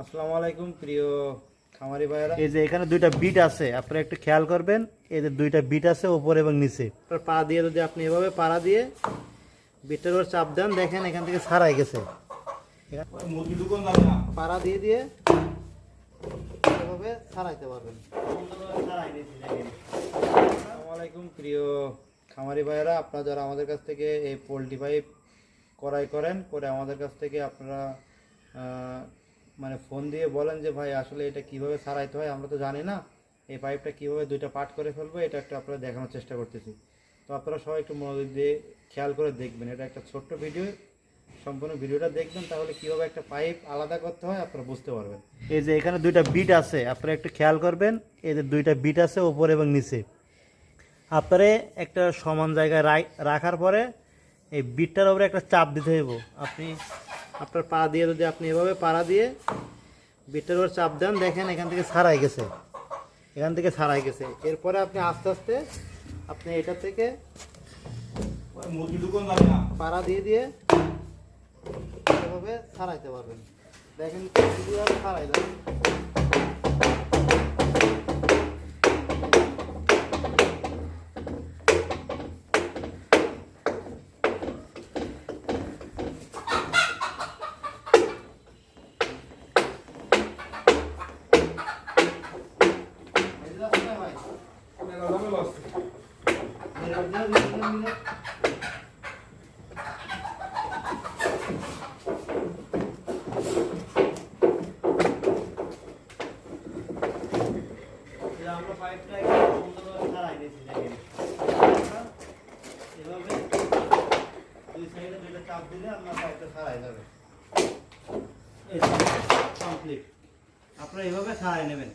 আসসালামু আলাইকুম প্রিয় খামারি ভাইয়েরা। এই যে এখানে দুইটা বিট আছে আপনারা একটু খেয়াল করবেন এই যে দুইটা বিট আছে উপরে এবং নিচে। পা দিয়ে যদি আপনি এভাবে পাড়া দিয়ে বিটের উপর চাপ দেন দেখেন এখান থেকে ছাড়াই গেছে। পাড়া দিয়ে দিয়ে এভাবে ছাড়াইতে পারবেন। আসসালামু আলাইকুম প্রিয় খামারি ভাইয়েরা আপনারা যারা আমাদের কাছ থেকে এই পোলট্রি পাইপ ক্রয় করেন করে আমাদের কাছ থেকে আপনারা মানে ফোন দিয়ে বলেন যে, ভাই, আসলে এটা কীভাবে সারাইতে হয় আমরা তো জানি না। এই পাইপটা কীভাবে দুইটা পার্ট করে ফেলব, এটা একটা আপনারা দেখানোর চেষ্টা করতেছি। তো আপনারা সবাই একটু মনোযোগ দিয়ে খেয়াল করে দেখবেন। এটা একটা ছোট্ট ভিডিও, সম্পূর্ণ ভিডিওটা দেখবেন, তাহলে কীভাবে একটা পাইপ আলাদা করতে হয় আপনারা বুঝতে পারবেন। এই যে এখানে দুইটা বিট আছে, আপনারা একটু খেয়াল করবেন, এই যে দুইটা বিট আছে উপরে এবং নিচে। আপনারে একটা সমান জায়গায় রাখার পরে এই বিটটার উপরে একটা চাপ দিতে হইব। আপনি আপনার পা দিয়ে যদি আপনি এভাবে পাড়া দিয়ে বিটের ওর চাপ দেন দেখেন এখান থেকে সারাই গেছে। এখান থেকে ছাড়াই গেছে। এরপরে আপনি আস্তে আস্তে আপনি এটা থেকে পাড়া দিয়ে দিয়ে এভাবে সারাইতে পারবেন। দেখেন সারাই ছাড়াই দেন আমরা পাইপটা সুন্দরভাবে ছাড়াই দিয়েছি দেখেন এভাবে দুই সাইডে দুইটা চাপ দিলে আপনার পাইপটা ছাড়াই যাবে কমপ্লিট আপনারা এভাবে ছাড়াই নেবেন।